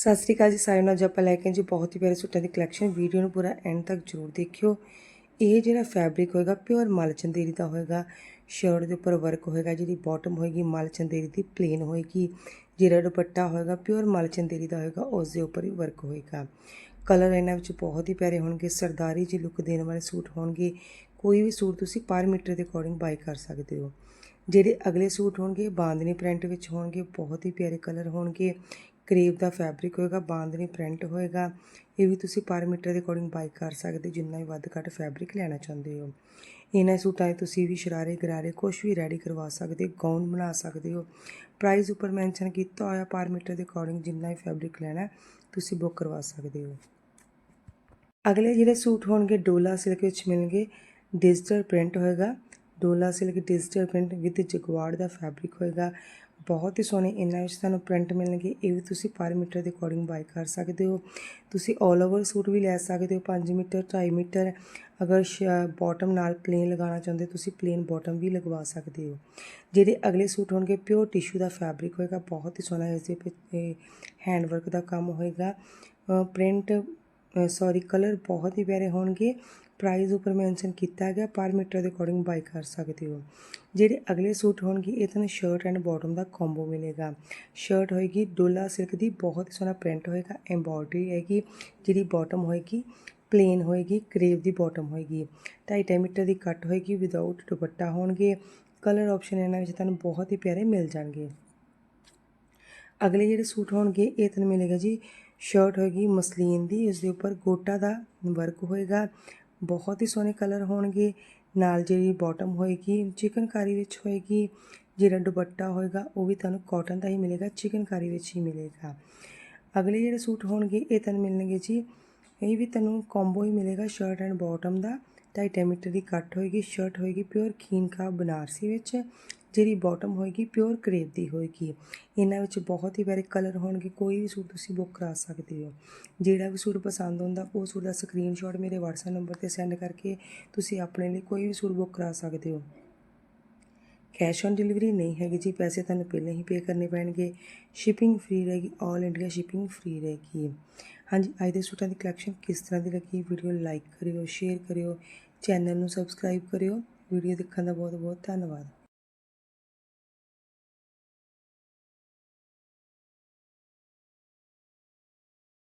ਸਤਿ ਸ੍ਰੀ ਅਕਾਲ ਜੀ, ਸਾਰਿਆਂ ਨੂੰ ਅੱਜ ਆਪਾਂ ਲੈ ਕੇ ਜੀ ਬਹੁਤ ਹੀ ਪਿਆਰੇ ਸੂਟਾਂ ਦੀ ਕਲੈਕਸ਼ਨ ਵੀਡੀਓ ਨੂੰ ਪੂਰਾ ਐਂਡ ਤੱਕ ਜ਼ਰੂਰ ਦੇਖਿਓ। ਇਹ ਜਿਹੜਾ ਫੈਬਰਿਕ ਹੋਏਗਾ ਪਿਓਰ ਮਲ ਚੰਦੇਰੀ ਦਾ ਹੋਏਗਾ। ਸ਼ਰਟ ਦੇ ਉੱਪਰ ਵਰਕ ਹੋਏਗਾ ਜਿਹੜੀ ਬਾਟਮ ਹੋਏਗੀ, ਮਲ ਚੰਦੇਰੀ ਦੀ ਪਲੇਨ ਹੋਏਗੀ। ਜਿਹੜਾ ਦੁਪੱਟਾ ਹੋਏਗਾ ਪਿਓਰ ਮਲ ਚੰਦੇਰੀ ਦਾ ਹੋਏਗਾ, ਉਸ ਦੇ ਉੱਪਰ ਵੀ ਵਰਕ ਹੋਏਗਾ। ਕਲਰ ਇਹਨਾਂ ਵਿੱਚ ਬਹੁਤ ਹੀ ਪਿਆਰੇ ਹੋਣਗੇ, ਸਰਦਾਰੀ ਜੀ ਲੁੱਕ ਦੇਣ ਵਾਲੇ ਸੂਟ ਹੋਣਗੇ। ਕੋਈ ਵੀ ਸੂਟ ਤੁਸੀਂ ਪਰ ਮੀਟਰ ਦੇ ਅਕੋਰਡਿੰਗ ਬਾਈ ਕਰ ਸਕਦੇ ਹੋ। ਜਿਹੜੇ ਅਗਲੇ ਸੂਟ ਹੋਣਗੇ, ਬਾਂਦਨੀ ਪ੍ਰਿੰਟ ਵਿੱਚ ਹੋਣਗੇ, ਬਹੁਤ ਹੀ ਪਿਆਰੇ ਕਲਰ ਹੋਣਗੇ। ਕਰੇਪ ਦਾ ਫੈਬਰਿਕ ਹੋਏਗਾ ਬਾਂਦਨੀ ਪ੍ਰਿੰਟ ਹੋਏਗਾ। ਇਹ ਵੀ ਤੁਸੀਂ ਪਰ ਮੀਟਰ ਦੇ ਅਕੋਰਡਿੰਗ ਬਾਈ ਕਰ ਸਕਦੇ ਹੋ, ਜਿੰਨਾ ਵੀ ਵੱਧ ਘੱਟ ਫੈਬਰਿਕ ਲੈਣਾ ਚਾਹੁੰਦੇ ਹੋ। ਇਹਨਾਂ ਸੂਟਾਂ 'ਤੇ ਤੁਸੀਂ ਵੀ ਸ਼ਰਾਰੇ ਗਰਾਰੇ ਕੁਝ ਵੀ ਰੈਡੀ ਕਰਵਾ ਸਕਦੇ ਹੋ ਗਾਊਨ ਬਣਾ ਸਕਦੇ ਹੋ। ਪ੍ਰਾਈਸ ਉੱਪਰ ਮੈਂਸ਼ਨ ਕੀਤਾ ਹੋਇਆ ਪਰ ਮੀਟਰ ਦੇ ਅਕੋਰਡਿੰਗ ਜਿੰਨਾ ਵੀ ਫੈਬਰਿਕ ਲੈਣਾ ਤੁਸੀਂ ਬੁੱਕ ਕਰਵਾ ਸਕਦੇ ਹੋ। ਅਗਲੇ ਜਿਹੜੇ ਸੂਟ ਹੋਣਗੇ ਡੋਲਾ ਸਿਲਕ ਵਿੱਚ ਮਿਲਣਗੇ ਡਿਜੀਟਲ ਪ੍ਰਿੰਟ ਹੋਏਗਾ। Dola silk digital print with jacquard the fabric ਹੋਏਗਾ। ਬਹੁਤ ਹੀ ਸੋਹਣੇ ਇਹਨਾਂ ਵਿੱਚ ਤੁਹਾਨੂੰ ਪ੍ਰਿੰਟ ਮਿਲਣਗੇ। ਇਹ ਵੀ ਤੁਸੀਂ ਪਰ ਮੀਟਰ ਦੇ ਅਕੋਰਡਿੰਗ ਬਾਈ ਕਰ ਸਕਦੇ ਹੋ। ਤੁਸੀਂ 올 ਓਵਰ ਸੂਟ ਵੀ ਲੈ ਸਕਦੇ ਹੋ 5 ਮੀਟਰ 2.5 ਮੀਟਰ। ਅਗਰ ਬਾਟਮ ਨਾਲ ਪਲੇਨ ਲਗਾਉਣਾ ਚਾਹੁੰਦੇ ਹੋ, ਤੁਸੀਂ ਪਲੇਨ ਬਾਟਮ ਵੀ ਲਗਵਾ ਸਕਦੇ ਹੋ। ਜਿਹੜੇ ਅਗਲੇ ਸੂਟ ਹੋਣਗੇ ਪਿਓਰ ਟਿਸ਼ੂ ਦਾ ਫੈਬਰਿਕ ਹੋਏਗਾ। ਬਹੁਤ ਹੀ ਸੋਹਣਾ ਇਸ ਦੇ ਹੈਂਡ ਵਰਕ ਦਾ ਕੰਮ ਹੋਏਗਾ। ਪ੍ਰਿੰਟ ਸੌਰੀ ਕਲਰ ਬਹੁਤ ਹੀ ਪਿਆਰੇ ਹੋਣਗੇ। ਪ੍ਰਾਈਸ ਉੱਪਰ ਮੈਂਸ਼ਨ ਕੀਤਾ ਗਿਆ ਪਰ ਮੀਟਰ ਦੇ ਅਕੋਰਡਿੰਗ ਬਾਈ ਕਰ ਸਕਦੇ ਹੋ। ਜਿਹੜੇ ਅਗਲੇ ਸੂਟ ਹੋਣਗੇ, ਇਹ ਤੁਹਾਨੂੰ ਸ਼ਰਟ ਐਂਡ ਬਾਟਮ ਦਾ ਕੰਬੋ ਮਿਲੇਗਾ। ਸ਼ਰਟ ਹੋਏਗੀ ਡੋਲਾ ਸਿਲਕ ਦੀ, ਬਹੁਤ ਹੀ ਸੋਹਣਾ ਪ੍ਰਿੰਟ ਹੋਏਗਾ। ਐਮਬੋਡਰੀ ਹੈਗੀ ਜਿਹੜੀ ਬਾਟਮ ਹੋਏਗੀ ਪਲੇਨ ਹੋਏਗੀ ਕਰੇਵ ਦੀ ਬਾਟਮ ਹੋਏਗੀ। 2.5 ਮੀਟਰ ਦੀ ਕੱਟ ਹੋਏਗੀ ਵਿਦਆਊਟ ਦੁਪੱਟਾ ਹੋਣਗੇ। ਕਲਰ ਆਪਸ਼ਨ ਇਹਨਾਂ ਵਿੱਚ ਤੁਹਾਨੂੰ ਬਹੁਤ ਹੀ ਪਿਆਰੇ ਮਿਲ ਜਾਣਗੇ। ਅਗਲੇ ਜਿਹੜੇ ਸੂਟ ਹੋਣਗੇ, ਇਹ ਤੁਹਾਨੂੰ ਮਿਲੇਗਾ ਜੀ ਸ਼ਰਟ ਹੋਏਗੀ, ਮਸਲੀਨ ਦੀ, ਇਸ ਦੇ ਉੱਪਰ ਗੋਟਾ ਦਾ ਵਰਕ ਹੋਏਗਾ। ਬਹੁਤ ਹੀ ਸੋਹਣੇ ਕਲਰ ਹੋਣਗੇ। ਨਾਲ ਜਿਹੜੀ ਬਾਟਮ ਹੋਏਗੀ, ਚਿਕਨਕਾਰੀ ਵਿੱਚ ਹੋਏਗੀ। ਜਿਹੜਾ ਦੁਪੱਟਾ ਹੋਏਗਾ, ਉਹ ਵੀ ਤੁਹਾਨੂੰ ਕਾਟਨ ਦਾ ਹੀ ਮਿਲੇਗਾ, ਚਿਕਨਕਾਰੀ ਵਿੱਚ ਹੀ ਮਿਲੇਗਾ। ਅਗਲੇ ਜਿਹੜੇ ਸੂਟ ਹੋਣਗੇ, ਇਹ ਤੁਹਾਨੂੰ ਮਿਲਣਗੇ ਜੀ। ਇਹ ਵੀ ਤੁਹਾਨੂੰ ਕੰਬੋ ਹੀ ਮਿਲੇਗਾ ਸ਼ਰਟ ਐਂਡ ਬਾਟਮ ਦਾ। 2.5 ਮੀਟਰ ਦੀ ਕੱਟ ਹੋਏਗੀ ਸ਼ਰਟ ਹੋਏਗੀ ਪਿਓਰ ਖੀਨਕਾ ਬਨਾਰਸੀ ਵਿੱਚ। ਜਿਹੜੀ ਬਾਟਮ ਹੋਏਗੀ ਪਿਓਰ ਕਰੇਪ ਦੀ ਹੋਏਗੀ। ਇਹਨਾਂ ਵਿੱਚ ਬਹੁਤ ਹੀ ਪਿਆਰੇ ਕਲਰ ਹੋਣਗੇ, ਕੋਈ ਵੀ ਸੂਟ ਤੁਸੀਂ ਬੁੱਕ ਕਰਾ ਸਕਦੇ ਹੋ। ਜਿਹੜਾ ਵੀ ਸੂਟ ਪਸੰਦ ਹੁੰਦਾ, ਉਹ ਸੂਟ ਦਾ ਸਕਰੀਨਸ਼ਾਟ ਮੇਰੇ WhatsApp ਨੰਬਰ ਤੇ ਸੈਂਡ ਕਰਕੇ ਤੁਸੀਂ ਆਪਣੇ ਲਈ ਕੋਈ ਵੀ ਸੂਟ ਬੁੱਕ ਕਰਾ ਸਕਦੇ ਹੋ। ਕੈਸ਼ ਔਨ ਡਿਲੀਵਰੀ ਨਹੀਂ ਹੈਗੀ ਜੀ, ਪੈਸੇ ਤੁਹਾਨੂੰ ਪਹਿਲਾਂ ਹੀ ਪੇ ਕਰਨੇ ਪੈਣਗੇ। ਸ਼ਿਪਿੰਗ ਫ੍ਰੀ ਰਹੇਗੀ 올 ਇੰਡੀਆ ਸ਼ਿਪਿੰਗ ਫ੍ਰੀ ਰਹੇਗੀ। ਹਾਂਜੀ, ਅੱਜ ਦੇ ਸੂਟਾਂ ਦੀ ਕਲੈਕਸ਼ਨ ਕਿਸ ਤਰ੍ਹਾਂ ਦੀ ਲੱਗੀ ਵੀਡੀਓ ਲਾਈਕ ਕਰਿਓ ਸ਼ੇਅਰ ਕਰਿਓ ਚੈਨਲ ਨੂੰ ਸਬਸਕ੍ਰਾਈਬ ਕਰਿਓ। ਵੀਡੀਓ ਦੇਖਣ ਦਾ ਬਹੁਤ ਬਹੁਤ ਧੰਨਵਾਦ।